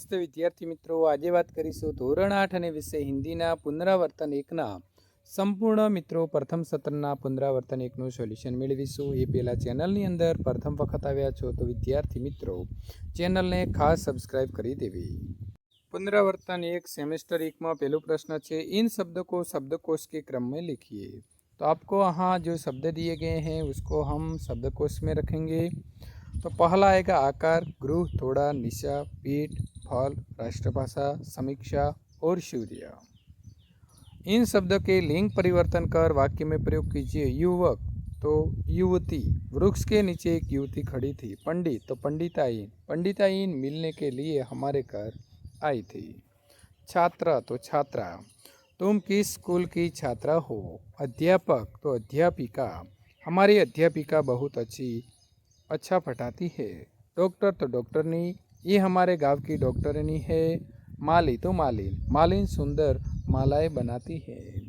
નમસ્તે વિદ્યાર્થી મિત્રો આજે વાત કરીશું ધોરણ આઠ અને વિષય હિન્દીના પુનરાવર્તન એકના સંપૂર્ણ મિત્રો પ્રથમ સત્રના પુનરાવર્તન એકનું સોલ્યુશન મેળવીશું એ પહેલાં ચેનલની અંદર પ્રથમ વખત આવ્યા છો તો વિદ્યાર્થી મિત્રો ચેનલને ખાસ સબસ્ક્રાઇબ કરી દેવી पुनरावर्तन एक सेमेस्टर एक में पहलो प्रश्न है इन शब्द को शब्दकोश के क्रम में लिखिए तो आपको यहाँ जो शब्द दिए गए हैं उसको हम शब्दकोश में रखेंगे तो पहला आएगा आकार गृह थोड़ा निशा पीठ फल, राष्ट्रभाषा, समीक्षा और सूर्य इन शब्द के लिंग परिवर्तन कर वाक्य में प्रयोग कीजिए युवक तो युवती, वृक्ष के नीचे एक युवती खड़ी थी, पंडित तो पंडिताइन पंडिताइन मिलने के लिए हमारे घर आई थी। छात्र तो छात्रा, तुम किस स्कूल की छात्रा हो? अध्यापक तो अध्यापिका। हमारी अध्यापिका बहुत अच्छी अच्छा पढ़ाती है। डॉक्टर तो डॉक्टरनी ये हमारे गाँव की डॉक्टरनी है। माली तो मालिन। मालिन सुंदर मालाएँ बनाती है।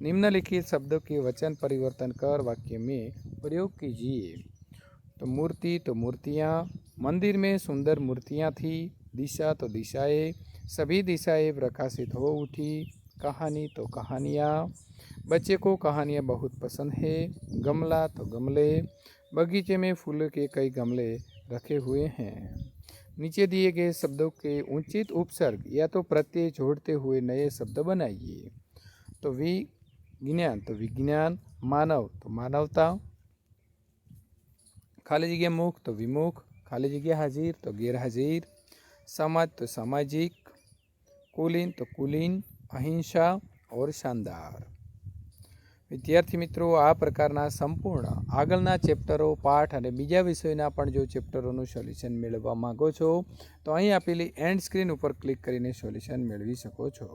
निम्नलिखित शब्दों के वचन परिवर्तन कर वाक्य में प्रयोग कीजिए। तो मूर्ति तो मूर्तियाँ, मंदिर में सुंदर मूर्तियाँ थी, दिशा तो दिशाएँ, सभी दिशाएँ प्रकाशित हो उठी, कहानी तो कहानियाँ, बच्चे को कहानियाँ बहुत पसंद है, गमला तो गमले, बगीचे में फूलों के कई गमले रखे हुए हैं। नीचे दिए गए शब्दों के उचित उपसर्ग या तो प्रत्यय जोड़ते हुए नए शब्द बनाइए। तो विज्ञान तो विज्ञान, मानव तो मानवता। खाली जगह मुख तो विमुख। खाली जगह हाजिर तो गैर हाजिर समाज तो सामाजिक। कुलीन तो कुलीन। अहिंसा और शानदार। વિદ્યાર્થી મિત્રો, આ પ્રકારના સંપૂર્ણ આગળના ચેપ્ટરો, પાઠ અને બીજા વિષયના પણ જો ચેપ્ટરોનું સોલ્યુશન મેળવવા માગો છો, તો અહીં આપેલી એન્ડ સ્ક્રીન ઉપર ક્લિક કરીને સોલ્યુશન મેળવી શકો છો.